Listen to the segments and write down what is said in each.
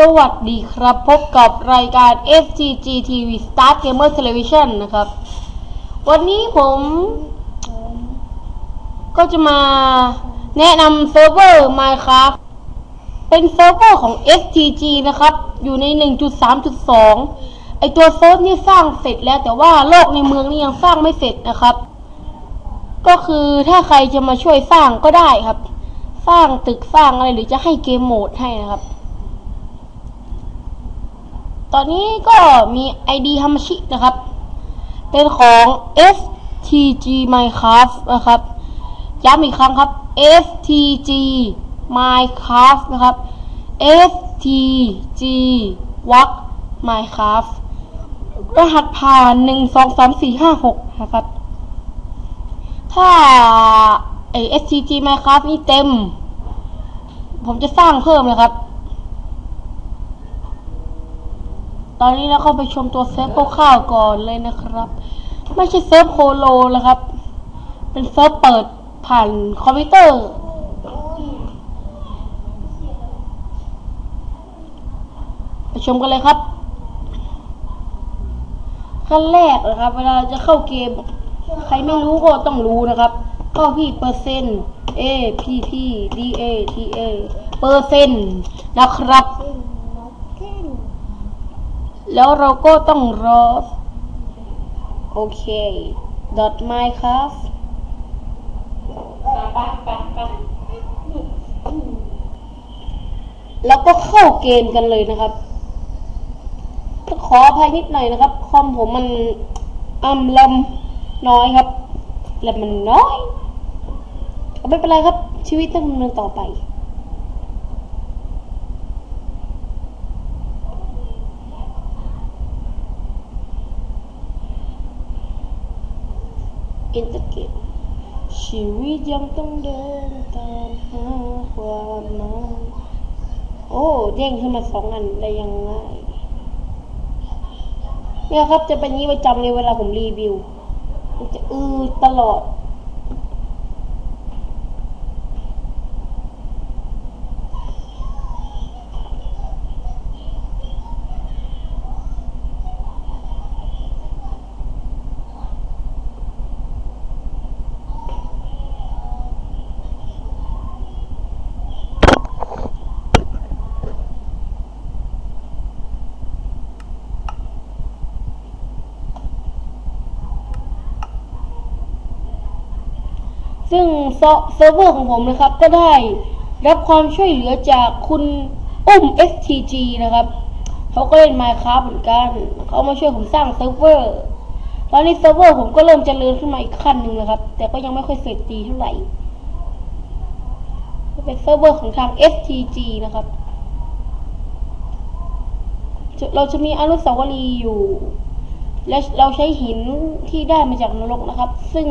สวัสดีครับ พบกับรายการ FTG TV Start Gamer Television นะครับ วันนี้ผมก็จะมาแนะนำเซิร์ฟเวอร์ Minecraft เป็นเซิร์ฟเวอร์ของ FTG นะครับ อยู่ใน 1.3.2 ไอตัวเซิร์ฟนี่สร้างเสร็จแล้ว แต่ว่าโลกในเมืองนี่ยังสร้างไม่เสร็จนะครับ ก็คือถ้าใครจะมาช่วยสร้างก็ได้ครับ สร้างตึกสร้างอะไรหรือจะให้เกมโหมดให้นะครับ ตอนนี้ก็มี ID ฮัมชินะครับ เป็นของ STG Minecraft นะครับ ย้ำอีกครั้งครับ STG Minecraft นะครับ STG Walk Minecraft รหัสผ่านหนึ่งสองสามสี่ห้าหกนะครับ ถ้าไอ STG Minecraft นี่เต็ม ผมจะสร้างเพิ่มนะครับ ต อนนี้เราเข้าไปชมตัวเซิร์ฟคร่าวๆก่อนเลยนะครับ ไม่ใช่เซิร์ฟโคโลนะครับ เป็นเซิร์ฟเปิดผ่านคอมพิวเตอร์ไปชมกันเลยครับขั้นแรกนะครับ เวลาจะเข้าเกม ใครไม่รู้ก็ต้องรู้นะครับก็พี่เปอร์เซ็นต์ A P P D A T A เปอร์เซ็นต์นะครับ แล้วเราก็ต้องรอ โอเค dot minecraft แล้วก็เข้าเกมกันเลยนะครับ ขออภัยนิดหน่อยนะครับ คอมผมมันอ่ำลำน้อยครับและมันน้อย ไม่เป็นไรครับ ชีวิตต้องดำเนินต่อไป อินเตอร์เกตชีวิตยังต้องเดินตามหาความหมายโอ้เด้งขึ้นมาสองอันได้ยังไงเนี่ยครับจะเป็นนี้ประจำเลยเวลาผมรีวิวมันจะอือตลอด ซึ่งเซิร์ฟเวอร์ของผมนะครับ ก็ได้รับความช่วยเหลือจากคุณอุ้ม STG นะครับเขาก็เล่น Minecraft เหมือนกันเขามาช่วยผมสร้างเซิร์ฟเวอร์ตอนนี้เซิร์ฟเวอร์ผมก็เริ่มเจริญขึ้นมาอีกขั้นหนึ่งนะครับ แต่ก็ยังไม่ค่อยเสร็จดีเท่าไหร่เป็นเซิร์ฟเวอร์ของทาง STG นะครับ เราจะมีอนุสาวรีย์อยู่ และเราใช้หินที่ได้มาจากนรกนะครับ ซึ่ง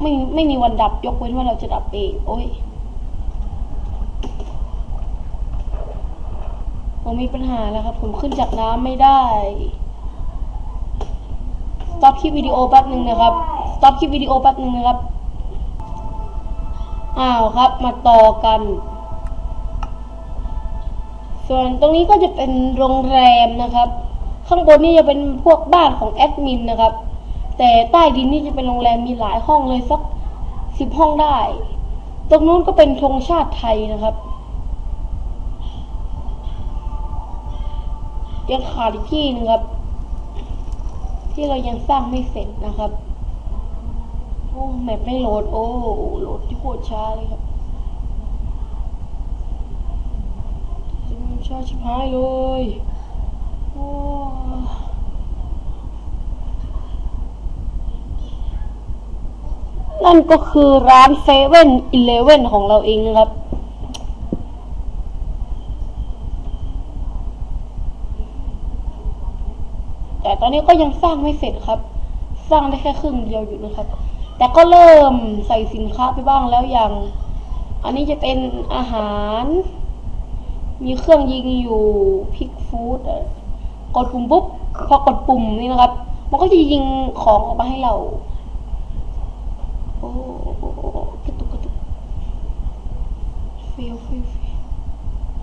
ไม่ไม่มีวันดับยกเว้นว่าเราจะดับเองโอ้ยผมมีปัญหาแล้วครับ ผมขึ้นจากน้ำไม่ได้สต็อปคลิปวิดีโอแป๊บหนึ่งนะครับสต็อปคลิปวิดีโอแป๊บหนึ่งนะครับ อ้าวครับ มาต่อกัน ส่วนตรงนี้ก็จะเป็นโรงแรมนะครับ ข้างบนนี่จะเป็นพวกบ้านของแอดมินนะครับ แต่ใต้ดินนี่จะเป็นโรงแรมมีหลายห้องเลยสักสิบห้องได้ ตรงนู้นก็เป็นธงชาติไทยนะครับ ยังขาดอีกที่นึงครับ ที่เรายังสร้างไม่เสร็จนะครับโอ้แมปไม่โหลด โอ้โหลดที่โคตรช้าเลยครับช้าชิบหายเลย โอ้ นั่นก็คือร้านเซเว่นอีเลเว่นของเราเองนะครับ แต่ตอนนี้ก็ยังสร้างไม่เสร็จครับ สร้างได้แค่ครึ่งเดียวอยู่นะครับ แต่ก็เริ่มใส่สินค้าไปบ้างแล้วอย่าง อันนี้จะเป็นอาหาร มีเครื่องยิงอยู่พิกฟู้ดกดปุ่มปุ๊บพอกดปุ่มนี่นะครับ มันก็จะยิงของออกมาให้เรา โอ้กระตุกกระตุกฟิลฟิลฟิล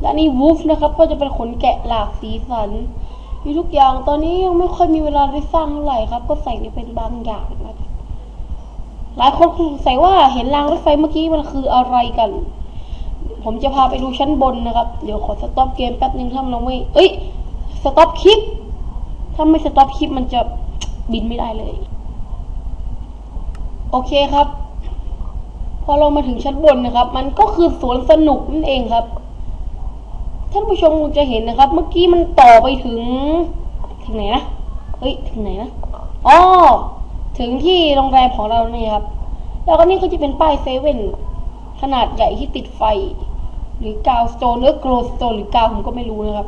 และนี่วูฟนะครับ ก็จะเป็นขนแกะหลากสีสัน มีทุกอย่างตอนนี้ยังไม่ค่อยมีเวลาได้สร้างเท่าไหร่ครับ ก็ใส่ไปเป็นบางอย่างนะครับหลายคนคงสงสัยว่าเห็นรางรถไฟเมื่อกี้มันคืออะไรกัน ผมจะพาไปดูชั้นบนนะครับ เดี๋ยวขอสต็อปเกมแป๊บนึงถ้ามันไม่เอ้ยสต็อปคลิป ถ้าไม่สต็อปคลิปมันจะบินไม่ได้เลย โอเคครับ พอเรามาถึงชั้นบนนะครับ มันก็คือสวนสนุกนั่นเองครับ ท่านผู้ชมคงจะเห็นนะครับ เมื่อกี้มันต่อไปถึงถึงไหนนะเฮ้ยถึงไหนนะอ๋อถึงที่โรงแรมของเรานี่ครับ แล้วก็นี่ก็จะเป็นป้ายเซเว่นขนาดใหญ่ที่ติดไฟ หรือกาวสโตนหรือโกลสโตนหรือกาวผมก็ไม่รู้นะครับ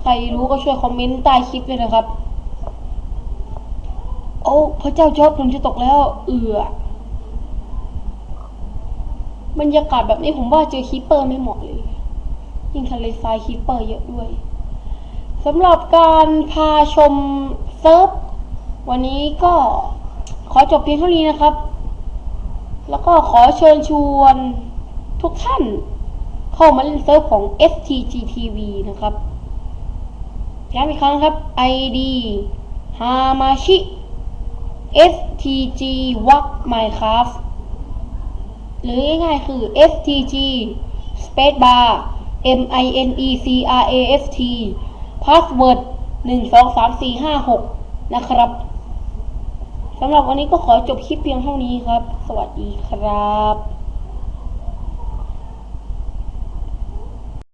ใครรู้ก็ช่วยคอมเมนต์ใต้คลิปด้วยนะครับ พระเจ้าจอร์ดผมจะตกแล้ว เอือบรรยากาศแบบนี้ผมว่าเจอคีปเปอร์ไม่เหมาะเลย ยิ่งทะเลทรายคีปเปอร์เยอะด้วยสำหรับการพาชมเซิร์ฟวันนี้ก็ขอจบเพียงเท่านี้นะครับ แล้วก็ขอเชิญชวนทุกท่านเข้ามาเล่นเซิร์ฟของ STGTV นะครับย้ำอีกครั้งครับ ID Hamashi STG Walk Minecraft หรือง่ายๆคือ STG Space Bar M I N E C R A F T Password 1 2 3 4 5 6 นะครับสำหรับวันนี้ก็ขอจบคลิปเพียงเท่านี้ครับ สวัสดีครับ